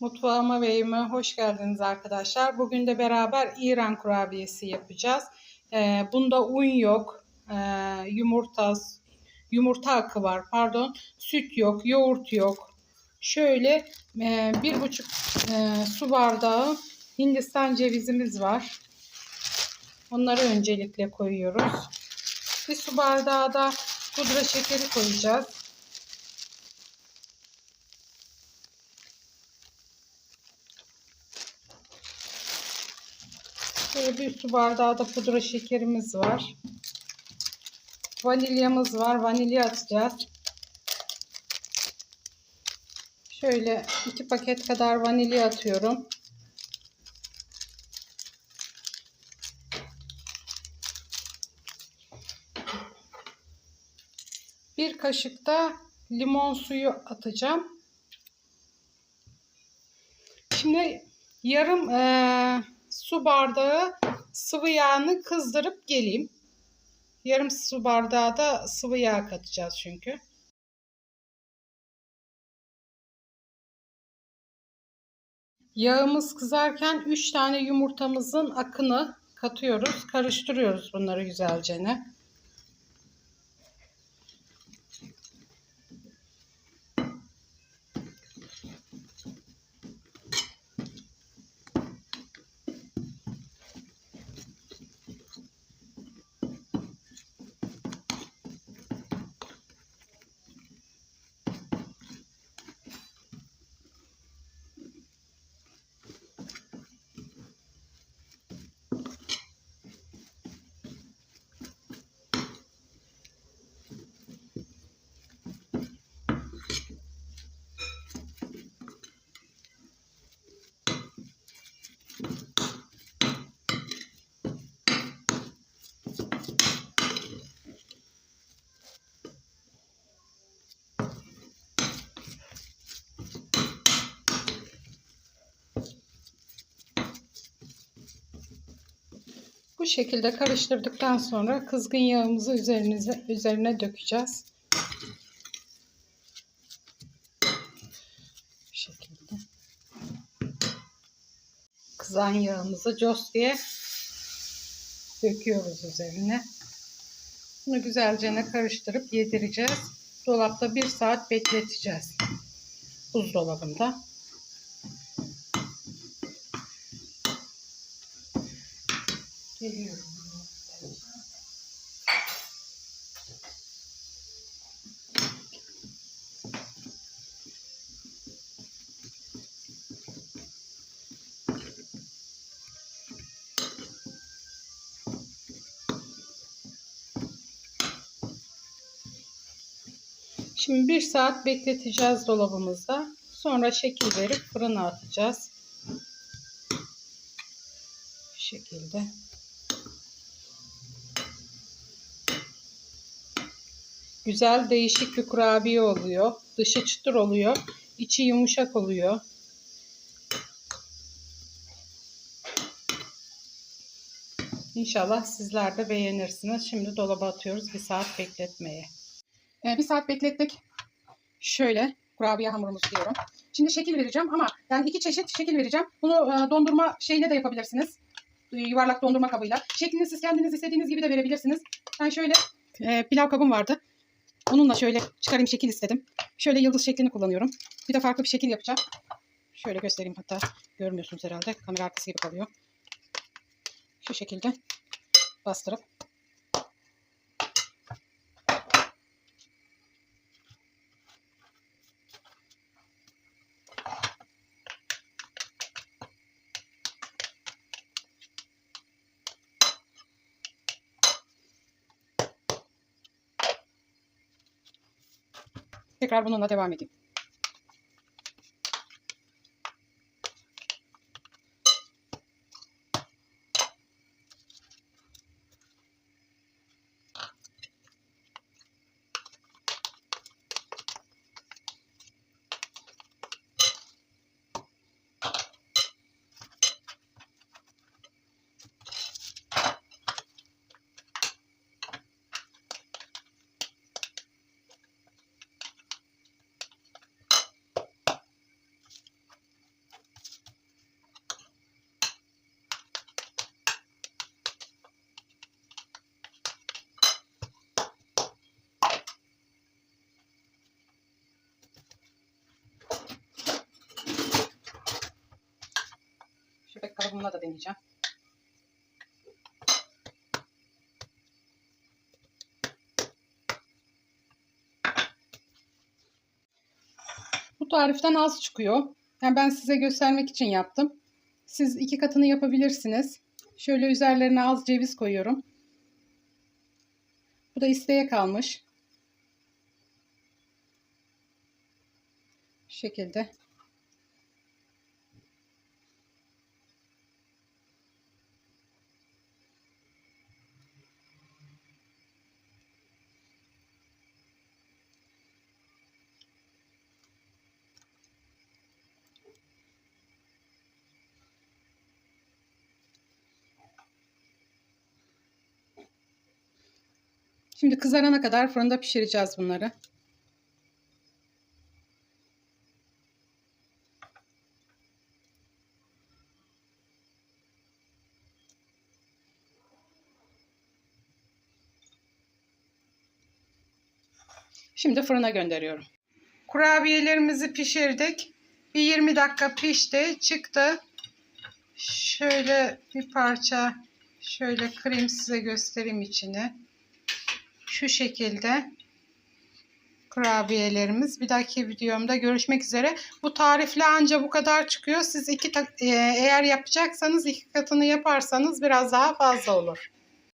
Mutfağıma ve evime hoş geldiniz arkadaşlar. Bugün de beraber İran kurabiyesi yapacağız. Ee, bunda un yok, ee, yumurta, yumurta akı var pardon, süt yok, yoğurt yok. Şöyle e, bir buçuk e, su bardağı Hindistan cevizimiz var. Onları öncelikle koyuyoruz. Bir su bardağı da pudra şekeri koyacağız. Şöyle bir su bardağı da pudra şekerimiz var. Vanilyamız var. Vanilya atacağız. Şöyle iki paket kadar vanilya atıyorum. Bir kaşık da limon suyu atacağım. Şimdi yarım e, su bardağı sıvı yağını kızdırıp geleyim. Yarım su bardağı da sıvı yağ katacağız çünkü. Yağımız kızarken 3 tane yumurtamızın akını katıyoruz. Karıştırıyoruz bunları güzelce. Ne? Bu şekilde karıştırdıktan sonra kızgın yağımızı üzerinize, üzerine dökeceğiz. Bu şekilde. Kızan yağımızı cos diye döküyoruz üzerine. Bunu güzelce karıştırıp yedireceğiz. Dolapta bir saat bekleteceğiz. Buzdolabında. Geliyorum. Şimdi bir saat bekleteceğiz dolabımızda. Sonra şekil verip fırına atacağız. Bu şekilde. Güzel değişik bir kurabiye oluyor. Dışı çıtır oluyor. içi yumuşak oluyor. İnşallah sizler de beğenirsiniz. Şimdi dolaba atıyoruz bir saat bekletmeye. Ee, bir saat beklettik. Şöyle kurabiye hamurumuz diyorum. Şimdi şekil vereceğim ama yani iki çeşit şekil vereceğim. Bunu e, dondurma şeyine de yapabilirsiniz. E, yuvarlak dondurma kabıyla. Şeklini siz kendiniz istediğiniz gibi de verebilirsiniz. Ben şöyle e, pilav kabım vardı. Onunla şöyle çıkarayım şekil istedim. Şöyle yıldız şeklini kullanıyorum. Bir de farklı bir şekil yapacağım. Şöyle göstereyim hatta görmüyorsunuz herhalde. Kamera arkası gibi kalıyor. Şu şekilde bastırıp Tekrar bununla devam edeyim. Kalıbımla da deneyeceğim. Bu tariften az çıkıyor. Yani ben size göstermek için yaptım. Siz iki katını yapabilirsiniz. Şöyle üzerlerine az ceviz koyuyorum. Bu da isteğe kalmış. Şu şekilde. Şimdi kızarana kadar fırında pişireceğiz bunları. Şimdi fırına gönderiyorum. Kurabiyelerimizi pişirdik. Bir 20 dakika pişti. Çıktı. Şöyle bir parça şöyle kırayım size göstereyim içini. Şu şekilde kurabiyelerimiz. Bir dahaki videomda görüşmek üzere. Bu tarifle anca bu kadar çıkıyor. Siz iki eğer yapacaksanız iki katını yaparsanız biraz daha fazla olur.